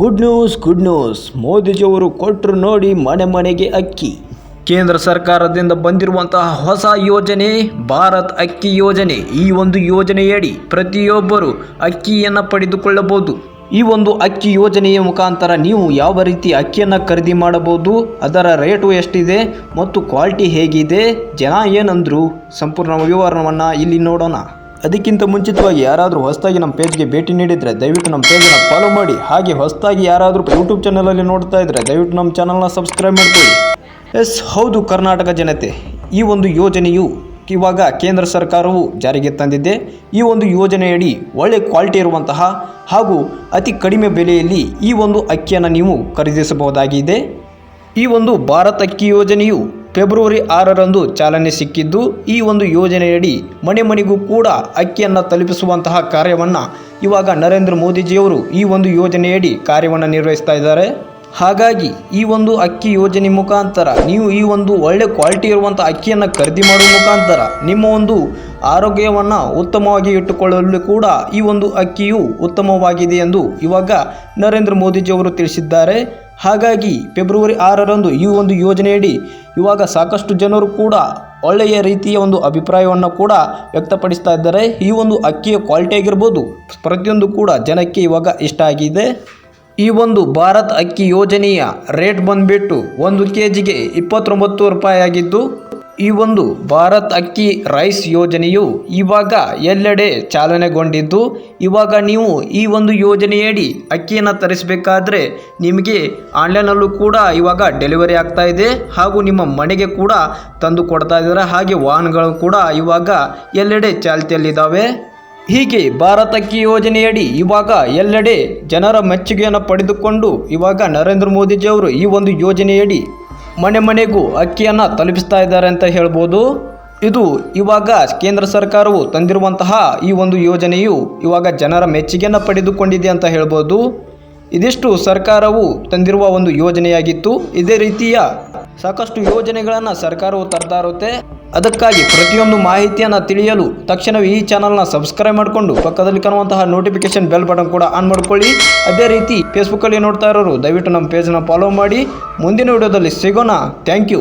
Good news good news ಮೋದಿಜಿಯವರು ಕೊಟ್ಟರು ನೋಡಿ ಮನೆ ಮನೆಗೆ ಅಕ್ಕಿ. ಕೇಂದ್ರ ಸರ್ಕಾರದಿಂದ ಬಂದಿರುವಂತಹ ಹೊಸ ಯೋಜನೆ, ಭಾರತ್ ಅಕ್ಕಿ ಯೋಜನೆ. ಈ ಒಂದು ಯೋಜನೆಯಡಿ ಪ್ರತಿಯೊಬ್ಬರು ಅಕ್ಕಿಯನ್ನು ಪಡೆದುಕೊಳ್ಳಬಹುದು. ಈ ಒಂದು ಅಕ್ಕಿ ಯೋಜನೆಯ ಮುಖಾಂತರ ನೀವು ಯಾವ ರೀತಿ ಅಕ್ಕಿಯನ್ನು ಖರೀದಿ ಮಾಡಬಹುದು, ಅದರ ರೇಟು ಎಷ್ಟಿದೆ ಮತ್ತು ಕ್ವಾಲಿಟಿ ಹೇಗಿದೆ, ಜನ ಏನಂದ್ರು? ಸಂಪೂರ್ಣ ವಿವರಣವನ್ನು ಇಲ್ಲಿ ನೋಡೋಣ. ಅದಕ್ಕಿಂತ ಮುಂಚಿತವಾಗಿ ಯಾರಾದರೂ ಹೊಸದಾಗಿ ನಮ್ಮ ಪೇಜ್ಗೆ ಭೇಟಿ ನೀಡಿದರೆ ದಯವಿಟ್ಟು ನಮ್ಮ ಪೇಜನ್ನು ಫಾಲೋ ಮಾಡಿ. ಹಾಗೆ ಹೊಸದಾಗಿ ಯಾರಾದರೂ ಯೂಟ್ಯೂಬ್ ಚಾನಲಲ್ಲಿ ನೋಡ್ತಾ ಇದ್ದರೆ ದಯವಿಟ್ಟು ನಮ್ಮ ಚಾನಲ್ನ ಸಬ್ಸ್ಕ್ರೈಬ್ ಮಾಡ್ಕೊಳ್ಳಿ. ಎಸ್, ಹೌದು ಕರ್ನಾಟಕ ಜನತೆ. ಈ ಒಂದು ಯೋಜನೆಯು ಇವಾಗ ಕೇಂದ್ರ ಸರ್ಕಾರವು ಜಾರಿಗೆ ತಂದಿದೆ. ಈ ಒಂದು ಯೋಜನೆಯಡಿ ಒಳ್ಳೆ ಕ್ವಾಲಿಟಿ ಇರುವಂತಹ ಹಾಗೂ ಅತಿ ಕಡಿಮೆ ಬೆಲೆಯಲ್ಲಿ ಈ ಒಂದು ಅಕ್ಕಿಯನ್ನು ನೀವು ಖರೀದಿಸಬಹುದಾಗಿದೆ. ಈ ಒಂದು ಭಾರತ ಅಕ್ಕಿ ಯೋಜನೆಯು ಫೆಬ್ರವರಿ ಆರರಂದು ಚಾಲನೆ ಸಿಕ್ಕಿದ್ದು, ಈ ಒಂದು ಯೋಜನೆಯಡಿ ಮನೆ ಮನೆಗೂ ಕೂಡ ಅಕ್ಕಿಯನ್ನು ತಲುಪಿಸುವಂತಹ ಕಾರ್ಯವನ್ನು ಇವಾಗ ನರೇಂದ್ರ ಮೋದಿಜಿಯವರು ಈ ಒಂದು ಯೋಜನೆಯಡಿ ಕಾರ್ಯವನ್ನು ನಿರ್ವಹಿಸ್ತಾ ಇದ್ದಾರೆ. ಹಾಗಾಗಿ ಈ ಒಂದು ಅಕ್ಕಿ ಯೋಜನೆ ಮುಖಾಂತರ ನೀವು ಈ ಒಂದು ಒಳ್ಳೆ ಕ್ವಾಲಿಟಿ ಇರುವಂಥ ಅಕ್ಕಿಯನ್ನು ಖರೀದಿ ಮಾಡುವ ಮುಖಾಂತರ ನಿಮ್ಮ ಒಂದು ಆರೋಗ್ಯವನ್ನು ಉತ್ತಮವಾಗಿ ಇಟ್ಟುಕೊಳ್ಳಲು ಕೂಡ ಈ ಒಂದು ಅಕ್ಕಿಯು ಉತ್ತಮವಾಗಿದೆ ಎಂದು ಇವಾಗ ನರೇಂದ್ರ ಮೋದಿಜಿಯವರು ತಿಳಿಸಿದ್ದಾರೆ. ಹಾಗಾಗಿ ಫೆಬ್ರವರಿ ಆರರಂದು ಈ ಒಂದು ಯೋಜನೆಯಡಿ ಇವಾಗ ಸಾಕಷ್ಟು ಜನರು ಕೂಡ ಒಳ್ಳೆಯ ರೀತಿಯ ಒಂದು ಅಭಿಪ್ರಾಯವನ್ನು ಕೂಡ ವ್ಯಕ್ತಪಡಿಸ್ತಾ ಇದ್ದಾರೆ. ಈ ಒಂದು ಅಕ್ಕಿಯ ಕ್ವಾಲಿಟಿ ಆಗಿರ್ಬೋದು, ಪ್ರತಿಯೊಂದು ಕೂಡ ಜನಕ್ಕೆ ಇವಾಗ ಇಷ್ಟ ಆಗಿದೆ. ಈ ಒಂದು ಭಾರತ್ ಅಕ್ಕಿ ಯೋಜನೆಯ ರೇಟ್ ಬಂದುಬಿಟ್ಟು ಒಂದು ಕೆ ಜಿಗೆ ಇಪ್ಪತ್ತೊಂಬತ್ತು ರೂಪಾಯಿ ಆಗಿದ್ದು ಈ ಒಂದು ಭಾರತ್ ಅಕ್ಕಿ ರೈಸ್ ಯೋಜನೆಯು ಇವಾಗ ಎಲ್ಲೆಡೆ ಚಾಲನೆಗೊಂಡಿದ್ದು, ಇವಾಗ ನೀವು ಈ ಒಂದು ಯೋಜನೆಯಡಿ ಅಕ್ಕಿಯನ್ನು ತರಿಸಬೇಕಾದ್ರೆ ನಿಮಗೆ ಆನ್ಲೈನಲ್ಲೂ ಕೂಡ ಇವಾಗ ಡೆಲಿವರಿ ಆಗ್ತಾ ಇದೆ ಹಾಗೂ ನಿಮ್ಮ ಮನೆಗೆ ಕೂಡ ತಂದು ಕೊಡ್ತಾ ಇದ್ದಾರೆ. ಹಾಗೆ ವಾಹನಗಳು ಕೂಡ ಇವಾಗ ಎಲ್ಲೆಡೆ ಚಾಲ್ತಿಯಲ್ಲಿದ್ದಾವೆ. ಹೀಗೆ ಭಾರತ ಅಕ್ಕಿ ಯೋಜನೆಯಡಿ ಇವಾಗ ಎಲ್ಲೆಡೆ ಜನರ ಮೆಚ್ಚುಗೆಯನ್ನು ಪಡೆದುಕೊಂಡು ಇವಾಗ ನರೇಂದ್ರ ಮೋದಿಜಿಯವರು ಈ ಒಂದು ಯೋಜನೆಯಡಿ ಮನೆ ಮನೆಗೂ ಅಕ್ಕಿಯನ್ನು ತಲುಪಿಸ್ತಾ ಇದ್ದಾರೆ ಅಂತ ಹೇಳ್ಬೋದು. ಇದು ಇವಾಗ ಕೇಂದ್ರ ಸರ್ಕಾರವು ತಂದಿರುವಂತಹ ಈ ಒಂದು ಯೋಜನೆಯು ಇವಾಗ ಜನರ ಮೆಚ್ಚುಗೆಯನ್ನು ಪಡೆದುಕೊಂಡಿದೆ ಅಂತ ಹೇಳ್ಬೋದು. ಇದಿಷ್ಟು ಸರ್ಕಾರವು ತಂದಿರುವ ಒಂದು ಯೋಜನೆಯಾಗಿತ್ತು. ಇದೇ ರೀತಿಯ ಸಾಕಷ್ಟು ಯೋಜನೆಗಳನ್ನು ಸರ್ಕಾರವು ತರ್ತಾ ಇರುತ್ತೆ. ಅದಕ್ಕಾಗಿ ಪ್ರತಿಯೊಂದು ಮಾಹಿತಿಯನ್ನು ತಿಳಿಯಲು ತಕ್ಷಣವೇ ಈ ಚಾನಲ್ನ ಸಬ್ಸ್ಕ್ರೈಬ್ ಮಾಡಿಕೊಂಡು ಪಕ್ಕದಲ್ಲಿ ಕಾಣುವಂತಹ ನೋಟಿಫಿಕೇಶನ್ ಬೆಲ್ ಬಟನ್ ಕೂಡ ಆನ್ ಮಾಡಿಕೊಳ್ಳಿ. ಅದೇ ರೀತಿ ಫೇಸ್ಬುಕ್ಕಲ್ಲಿ ನೋಡ್ತಾ ಇರೋರು ದಯವಿಟ್ಟು ನಮ್ಮ ಪೇಜನ್ನು ಫಾಲೋ ಮಾಡಿ. ಮುಂದಿನ ವಿಡಿಯೋದಲ್ಲಿ ಸಿಗೋಣ. Thank you